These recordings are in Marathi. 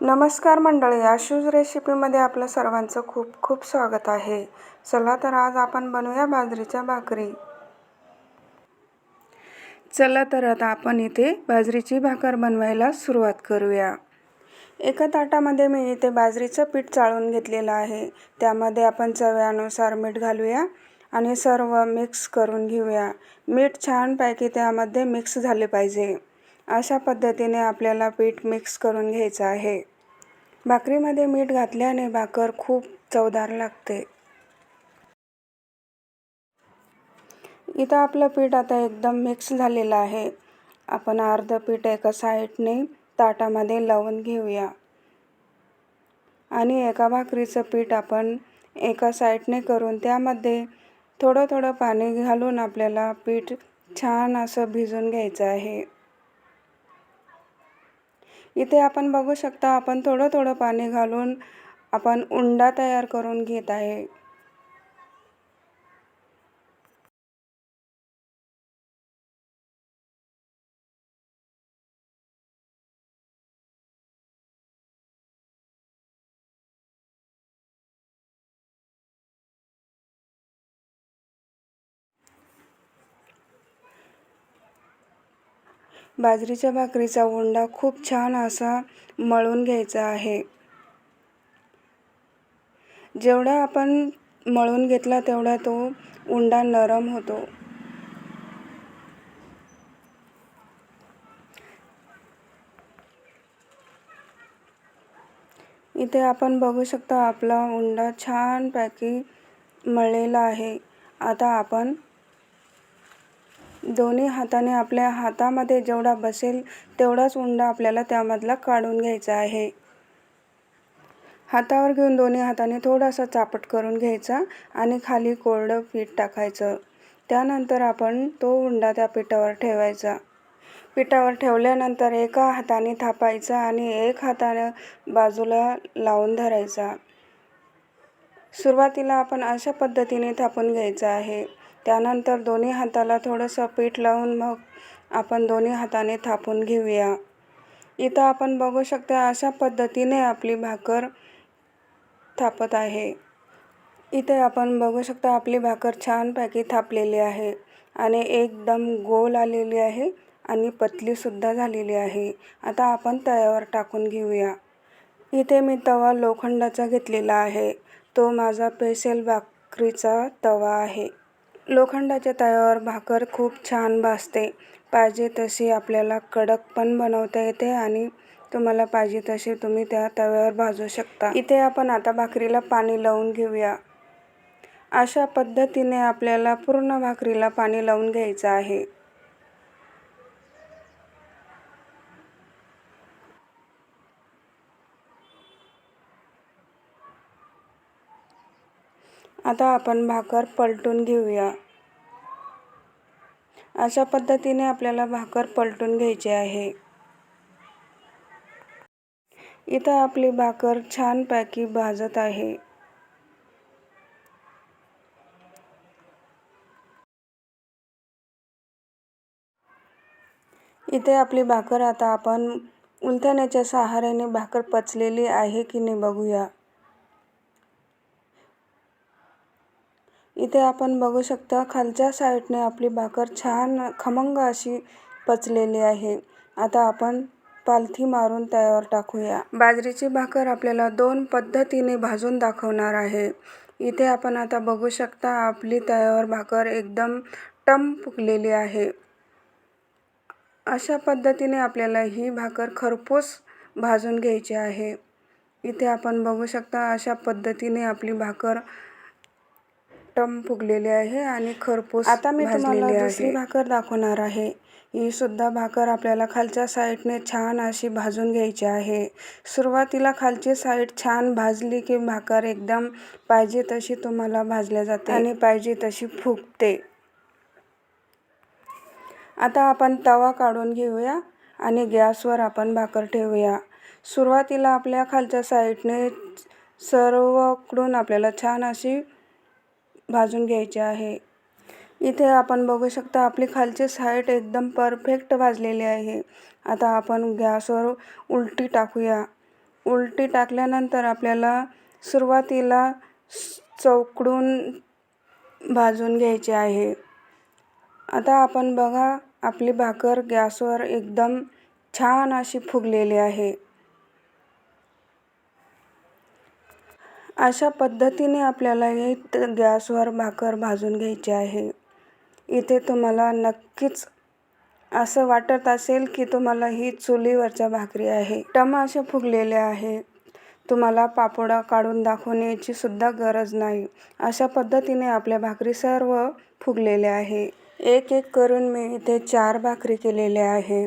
नमस्कार मंडळी आशूज रेसिपीमध्ये आपलं सर्वांचं खूप खूप स्वागत आहे. चला तर आज आपण बनवूया बाजरीच्या भाकरी. चला तर आता आपण इथे बाजरीची भाकर बनवायला सुरुवात करूया. एका ताटामध्ये मी इथे बाजरीचं पीठ चाळून घेतलेलं आहे. त्यामध्ये आपण चव्यानुसार मीठ घालूया आणि सर्व मिक्स करून घेऊया. मीठ छानपैकी त्यामध्ये मिक्स झाले पाहिजे. अशा पद्धतीने आपल्याला पीठ मिक्स करून घ्यायचं आहे. भाकरीमध्ये मीठ घातल्याने भाकर खूप चवदार लागते. इथं आपलं पीठ आता एकदम मिक्स झालेलं आहे. आपण अर्ध पीठ एका साईडने ताटामध्ये लावून घेऊया. आणि एका भाकरीचं पीठ आपण एका साईडने करून त्यामध्ये थोडं थोडं पाणी घालून आपल्याला पीठ छान असं भिजून घ्यायचं आहे. इथे आपण बघू शकता आपण थोडं थोडं पाणी घालून आपण उंडा तयार करून घेत आहे. बाजरीच्या भाकरीचा उंडा खूप छान असा मळून घ्यायचा आहे. जेवढा आपण मळून घेतला तेवढा तो उंडा नरम होतो. इथे आपण बघू शकता आपला उंडा छानपैकी मळलेला आहे. आता आपण दोन्ही हाताने आपल्या हातामध्ये जेवढा बसेल तेवढाच उंडा आपल्याला त्यामधला काढून घ्यायचा आहे. हातावर घेऊन दोन्ही हाताने थोडासा चापट करून घ्यायचा आणि खाली कोरडं पीठ टाकायचं. त्यानंतर आपण तो उंडा त्या पिठावर ठेवायचा. पिठावर ठेवल्यानंतर एका हाताने थापायचा आणि एक हाताने बाजूला लावून धरायचा. सुरुवातीला आपण अशा पद्धतीने थापून घ्यायचं आहे. त्यानंतर दोन्ही हाताला थोडंसं पीठ लावून मग आपण दोन्ही हाताने थापून घेऊया. इथं आपण बघू शकता अशा पद्धतीने आपली भाकर थापत आहे. इथे आपण बघू शकता आपली भाकर छानपैकी थापलेली आहे आणि एकदम गोल आलेली आहे आणि पतलीसुद्धा झालेली आहे. आता आपण तव्यावर टाकून घेऊया. इथे मी तवा लोखंडाचा घेतलेला आहे. तो माझा पेसेल भाकरीचा तवा आहे. लोखंडाच्या तव्यावर भाकर खूप छान भाजते. पाहिजे तशी आपल्याला कडक पण बनवता येते आणि तुम्हाला पाहिजे तशी तुम्ही त्या तव्यावर भाजू शकता. इथे आपण आता भाकरीला पाणी लावून घेऊया. अशा पद्धतीने आपल्याला पूर्ण भाकरीला पाणी लावून घ्यायचं आहे. आता आपण भाकर पलटून घेऊया. अशा पद्धतीने आपल्याला भाकर पलटून घ्यायची आहे. इथं आपली भाकर छानपैकी भाजत आहे. इथे आपली भाकर आता आपण उलथण्याच्या सहाऱ्याने भाकर पचलेली आहे की नाही बघूया. इथे आपण बघू शकता खालच्या साईडने आपली भाकर छान खमंग अशी पचलेली आहे. आता आपण पालथी मारून त्यावर टाकूया. बाजरीची भाकर आपल्याला दोन पद्धतीने भाजून दाखवणार आहे. इथे आपण आता बघू शकता आपली तयावर भाकर एकदम टम फुकलेली आहे. अशा पद्धतीने आपल्याला ही भाकर खरपूस भाजून घ्यायची आहे. इथे आपण बघू शकता अशा पद्धतीने आपली भाकर टम फुगलेली आहे आणि खरपूस आता मी तुम्हाला दुसरी भाकर दाखवणार आहे. ही सुद्धा भाकर आपल्याला खालच्या साईडने छान अशी भाजून घ्यायची आहे. सुरुवातीला खालची साईड छान भाजली की भाकर एकदम पाहिजे तशी तुम्हाला भाजल्या जाते आणि पाहिजे तशी फुगते. आता आपण तवा काढून घेऊया आणि गॅसवर आपण भाकर ठेवूया. सुरुवातीला आपल्या खालच्या साईडने सर्वकडून आपल्याला छान अशी भाजून घ्यायचे आहे. इथे आपण बघू शकता आपली खालची साईड एकदम परफेक्ट भाजलेली आहे. आता आपण गॅसवर उलटी टाकूया. उलटी टाकल्यानंतर आपल्याला सुरुवातीला चौकडून भाजून घ्यायचे आहे. आता आपण बघा आपली भाकर गॅसवर एकदम छान अशी फुगलेली आहे. अशा पद्धतीने आपल्याला हे गॅसवर भाकर भाजून घ्यायची आहे. इथे तुम्हाला नक्कीच असं वाटत असेल की तुम्हाला ही चुलीवरच्या भाकरी आहे. टमा असे फुगलेले आहे. तुम्हाला पापोडा काढून दाखवण्याची सुद्धा गरज नाही. अशा पद्धतीने आपल्या भाकरी सर्व फुगलेल्या आहे. एक एक करून मी इथे चार भाकरी केलेल्या आहे.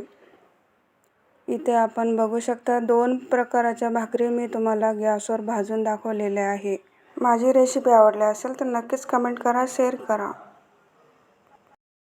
इथे आपण बघू शकता दोन प्रकाराच्या भाकरी मी तुम्हाला गॅसवर भाजून दाखवलेल्या आहे. माझी रेसिपी आवडली असेल तर नक्कीच कमेंट करा शेअर करा.